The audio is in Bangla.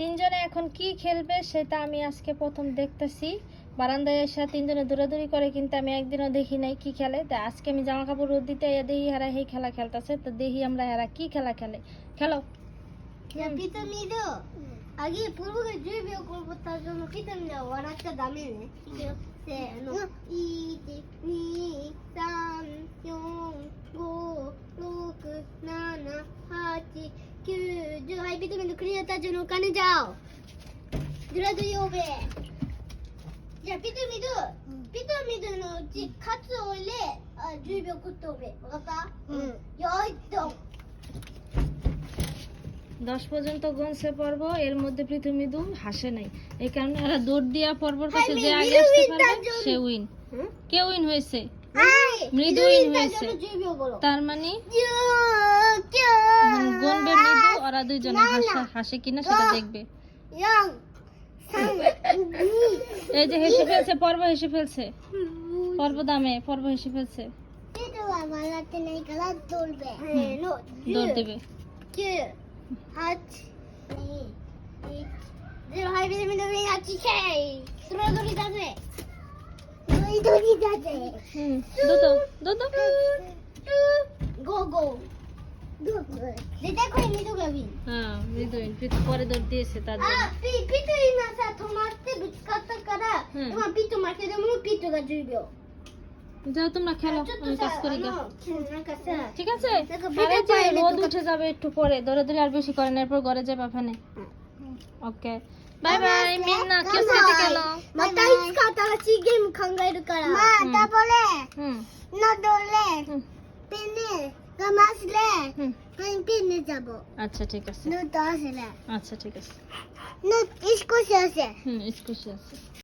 তিনজনে এখন কি খেলবে সেটা আমি আজকে প্রথম দেখতেছি। বারান্দায় এসে তিনজনে দৌড়াদৌড়ি করে কিন্তু আমি একদিনও দেখি নাই কি খেলে। তা আজকে আমি জামা কাপড় রোদ দিতে দেখি হারা এই খেলা খেলতেছে, তো দেখি আমরা হারা কি খেলা খেলে। খেলো। আগে পূর্বকে যে বিয়ে করব তার জন্য কি দাও ওরা একটা দামে নে দশ পর্যন্ত গনসে পর্ব এর মধ্যে পৃথিবীদু হাসে নাই এই কারণে এরা দৌড় দিয়া পর্বর কাছে যে আগে আসতে পারবে সে উইন কে উইন হয়েছে মৃদু win হয়েছে। তার মানে গনবে মৃদু ওরা দুইজনে হাসে হাসে কিনা সেটা দেখবে। এই যে হেসে ফেলছে পর্ব হেসে ফেলছে। পর্ব দামে পর্ব হেসে ফেলছে। দৌড় দেবে। Go go. Ah. Hmm. Hmm, রোদ তো- উঠে যাবে একটু পরে ধরে ধরে আর বেশি করেন এরপর ঘরে যাবে ফেনে ওকে বাই বাই মিন্না কেউ সাথে গেলো kara. Ma, Hmm. tapole. হুম No dole. হুম হুম Pini pini jabo. আচ্ছা ঠিক আছে No dasle. আচ্ছা ঠিক আছে No isko ase. হুম স্কুশে আছে